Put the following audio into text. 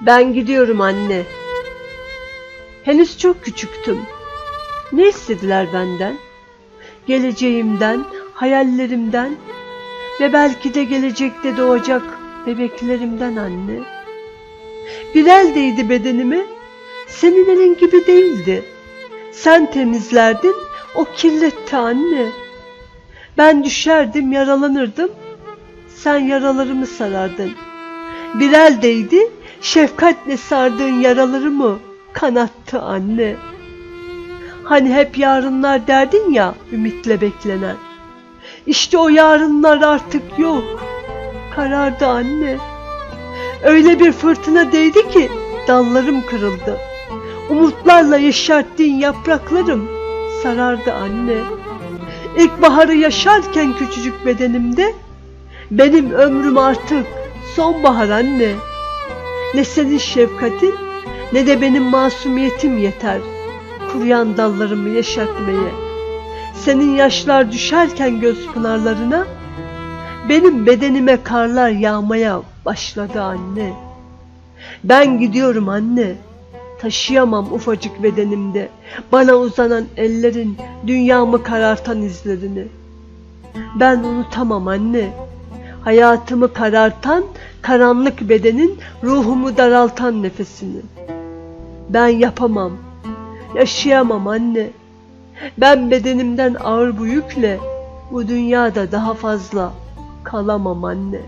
Ben gidiyorum anne. Henüz çok küçüktüm. Ne istediler benden? Geleceğimden, hayallerimden ve belki de gelecekte doğacak bebeklerimden anne. Bir el değdi bedenime, senin elin gibi değildi. Sen temizlerdin, o kirletti anne. Ben düşerdim, yaralanırdım, sen yaralarımı sarardın. Bir el değdi, şefkatle sardığın yaralarımı kanattı anne. Hani hep yarınlar derdin ya ümitle beklenen. İşte o yarınlar artık yok. Karardı anne. Öyle bir fırtına değdi ki dallarım kırıldı. Umutlarla yeşerttiğin yapraklarım sarardı anne. İlkbaharı yaşarken küçücük bedenimde benim ömrüm artık sonbahar anne. Ne senin şefkatin ne de benim masumiyetim yeter kuruyan dallarımı yeşertmeye. Senin yaşlar düşerken göz pınarlarına benim bedenime karlar yağmaya başladı anne. Ben gidiyorum anne. Taşıyamam ufacık bedenimde bana uzanan ellerin dünyamı karartan izlerini. Ben unutamam anne. Hayatımı karartan karanlık bedenin ruhumu daraltan nefesini. Ben yapamam. Yaşayamam anne. Ben bedenimden ağır bu yükle bu dünyada daha fazla kalamam anne.